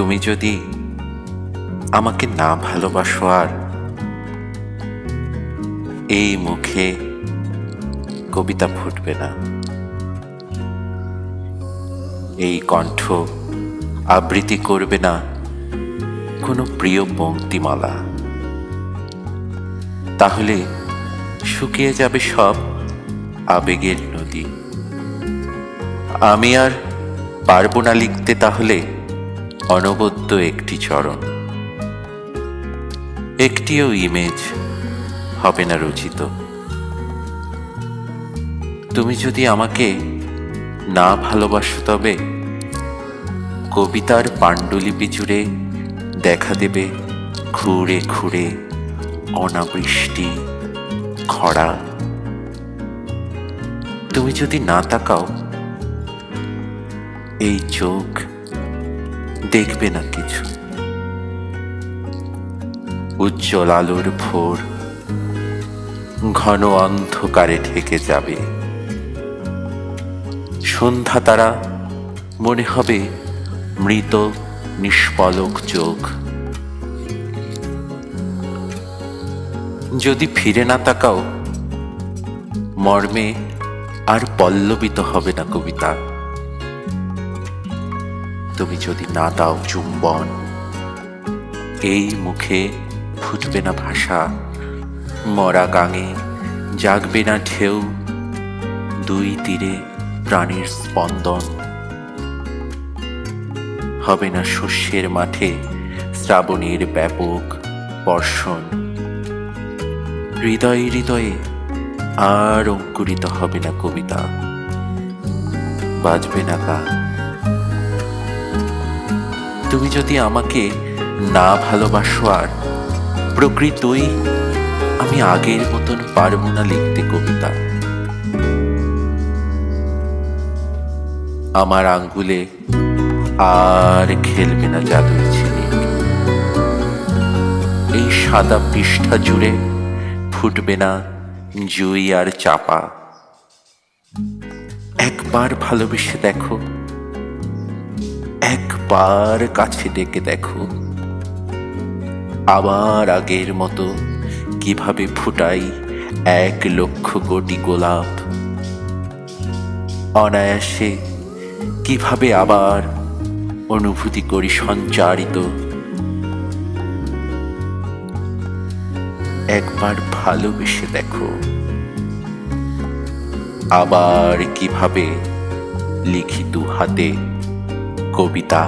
তুমি যদি আমাকে না ভালোবাসো আর এই মুখে কবিতা ফুটবে না, এই কণ্ঠ আবৃত্তি করবে না কোনো প্রিয় পঙ্ক্তিমালা, তাহলে শুকিয়ে যাবে সব আবেগের নদী। আমি আর পারব না লিখতে তাহলে অনবদ্য একটি চরণ। একটিও ইমেজ হবে না রচিত। তুমি যদি আমাকে না ভালোবাসো তবে, কবিতার পাণ্ডুলিপি জুড়ে দেখা দেবে ঘুরে ঘুরে অনাবৃষ্টি, খরা। তুমি যদি না তাকাও, এই চোখ দেখবে না কিছু। উজ্জ্বল আলোর ভোর ঘন অন্ধকারে ঠেকে যাবে। সন্ধ্যা তারা, মনে হবে মৃত নিষ্পলক চোখ। যদি ফিরে না তাকাও, মর্মে আর পল্লবিত হবে না কবিতা। তুমি যদি না দাও চুম্বন, এই মুখে ফুটবে না ভাষা। মরা গাঙে জাগবে না ঢেউ, দুই তীরে প্রাণের স্পন্দন। হবে না শস্যের মাঠে শ্রাবণের ব্যাপক বর্ষণ। হৃদয়ে হৃদয়ে আর অঙ্কুরিত হবে না কবিতা। বাজবে না গান তুমি যদি আমাকে না ভালোবাসো আর প্রকৃতই আমি আগের মতন পারব না লিখতে কবিতা। আমার আঙ্গুলে আর খেলবে না জাদুর ঝিলিক এই সাদা পৃষ্ঠা জুড়ে ফুটবে না জুই আর চাপা। একবার ভালোবেসে দেখো একবার কাছে ডেকে দেখো। আবার আগের মতো কীভাবে ফুটাই এক লক্ষ কোটি গোলাপ। অনায়াসে কীভাবে আবার অনুভূতি করি সঞ্চারিত। একবার ভালোবেসে দেখো। আবার কীভাবে লিখি দু হাতে কবিতা